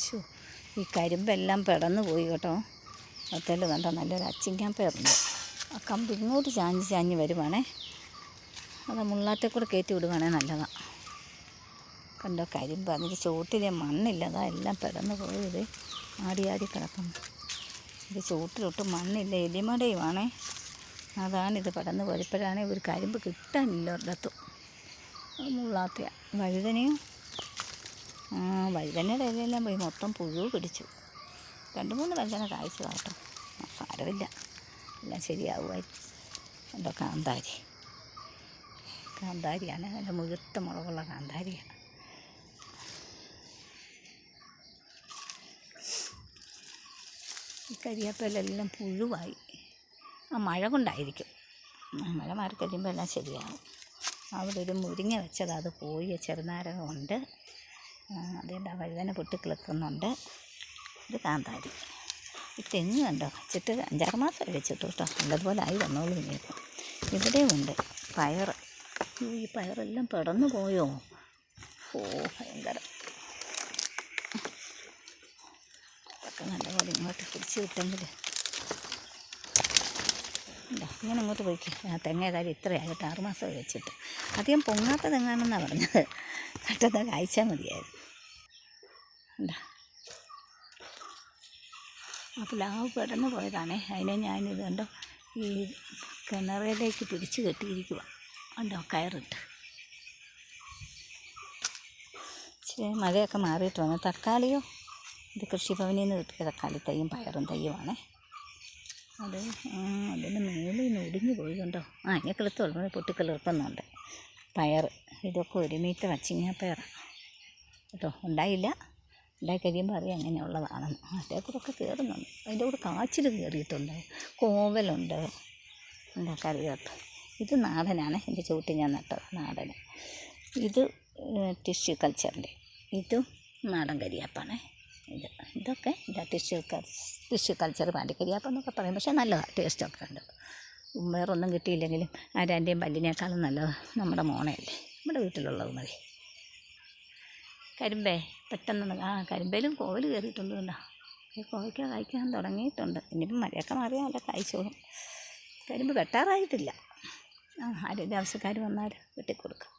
ശോ ഈ കരിമ്പെല്ലാം പെടന്നു പോയി കേട്ടോ. ഒത്തൽ കണ്ടോ നല്ലൊരു അച്ചിങ്ങാൻ പേർന്നു ആ കമ്പ് ഇങ്ങോട്ട് ചാഞ്ഞ് ചാഞ്ഞ് വരുവാണേ. അത് മുള്ളാറ്റെ കൂടെ കയറ്റി വിടുവാണേ നല്ലതാണ് കണ്ടോ കരിമ്പ്? അതിന്റെ ചുവട്ടിലെ മണ്ണില്ല. അതാ എല്ലാം പെടന്നു പോയത്. ആടി ആടി കിടക്കുന്നു. ഇത് ചുവട്ടിലൊട്ടും മണ്ണില്ല. എലിമടയുമാണേ അതാണിത് പടന്ന് പോയപ്പോഴാണെങ്കിൽ ഒരു കരിമ്പ് കിട്ടാനില്ല ഒരിടത്തും. മുള്ളാത്ത വഴുതനയും വഴുതനയുടെ ഇലയെല്ലാം പോയി മൊത്തം പുഴു പിടിച്ചു. രണ്ട് മൂന്ന് വഴുതന കായ്ച്ചു കേട്ടോ. സാരമില്ല. എല്ലാം ശരിയാവുമായിരിക്കും എന്തോ കാന്താരി. കാന്താരിയാണ്. നല്ല മുഴുത്ത മുളകുള്ള കാന്താരിയാണ്. ഈ കരിയാപ്പലെല്ലാം പുഴുവായി. ആ മഴ കൊണ്ടായിരിക്കും. മഴ മാറി കഴിയുമ്പോൾ എല്ലാം ശരിയാവും. അവിടെ ഒരു മുരിങ്ങ വെച്ചത്. അത് പോയി ചെറുനാരകമുണ്ട് അതുകൊണ്ട് ആ വഴുതന പൊട്ടി കിളിക്കുന്നുണ്ട്. ഇത് കാന്താരി. ഈ തെങ്ങ് കണ്ടോ? വെച്ചിട്ട് അഞ്ചാറ് മാസം വെച്ചിട്ട് കേട്ടോ. നല്ലതുപോലെ ആയി വന്നോളൂ ഇനിയിപ്പോൾ ഇവിടെയും ഉണ്ട് പയർ ഈ പയറെല്ലാം പിടന്നു പോയോ? ഓ ഭയങ്കര. അതൊക്കെ നല്ലപോലെ ഇങ്ങോട്ട് പിടിച്ച് കിട്ടെങ്കിൽ ഇങ്ങനെ ഇങ്ങോട്ട് പോയിക്ക്. ആ തെങ്ങ കാര്യം ഇത്രയായിട്ട് ആറുമാസം വെച്ചിട്ട്. അധികം പൊങ്ങാത്ത തെങ്ങാണെന്നാണ് പറഞ്ഞത്. കട്ടത്തൊക്കെ കായ്ച്ചാൽ മതിയായിരുന്നു. എന്താ ആ പ്ലാവ് പെടന്ന് പോയതാണേ. അതിനെ ഞാനിത് കണ്ടോ ഈ കിണറിലേക്ക് പിടിച്ച് കെട്ടിയിരിക്കുക ഉണ്ടോ കയറിട്ട്. ഇച്ചിരി മഴയൊക്കെ മാറിയിട്ട് വന്നു. തക്കാളിയോ? ഇത് കൃഷിഭവനിൽ നിന്ന് കിട്ടിയ തക്കാളി തൈയും പയറും തൈയുമാണേ അത് അതിന്റെ മേളിൽ നിന്ന് ഒടിഞ്ഞു പോയി കണ്ടോ. ആ അതിനെ കിളുത്തോളൂ പൊട്ടിക്കിളിർക്കുന്നുണ്ട് പയർ ഇതൊക്കെ ഒരു മീറ്റർ വച്ചിങ്ങ പയറാണ് കേട്ടോ ഉണ്ടായില്ല. കഴിയുമ്പോൾ അറിയാം മറ്റേ അതിന്റെ കൂടെ ഒക്കെ കയറുന്നുണ്ട് അതിന്റെ കൂടെ കാച്ചിൽ കയറിയിട്ടുണ്ട് കോവലുണ്ട്. എന്താ കറിവേപ്പ് ഇത് നാടനാണ്. എന്റെ ചുവട്ടിൽ ഞാൻ നട്ടത് നാടൻ ഇത് ടിഷ്യൂ കൾച്ചറിന്റെ ഇതും നാടൻ കരിയാപ്പാണ്. ഇത് ഇതൊക്കെ ഇതാ ടിഷ്യൂ ടിഷ്യൂ കൾച്ചർ പാണ്ടിക്കരിയാപ്പം എന്നൊക്കെ പറയും. പക്ഷേ നല്ലതാണ് ടേസ്റ്റൊക്കെ ഉണ്ട്. വേറൊന്നും കിട്ടിയില്ലെങ്കിലും ആരാന്റെയും പല്ലിനേക്കാളും നല്ലത് നമ്മുടെ മോണയല്ലേ നമ്മുടെ വീട്ടിലുള്ളത് മതി. കരിമ്പേ പെട്ടെന്ന് ആ കരിമ്പേലും കോവൽ കയറിയിട്ടുണ്ട് കണ്ടോ? ഈ കോവയ്ക്ക കായ്ക്കാൻ തുടങ്ങിയിട്ടുണ്ട്. ഇനിയിപ്പം മഴയൊക്കെ മാറിയാൽ നല്ല കായ്ച്ചോളും. കരിമ്പ് വെട്ടാറായിട്ടില്ല. ആ ആരെങ്കിലും ആവശ്യക്കാർ വന്നാൽ വെട്ടിക്കൊടുക്കാം.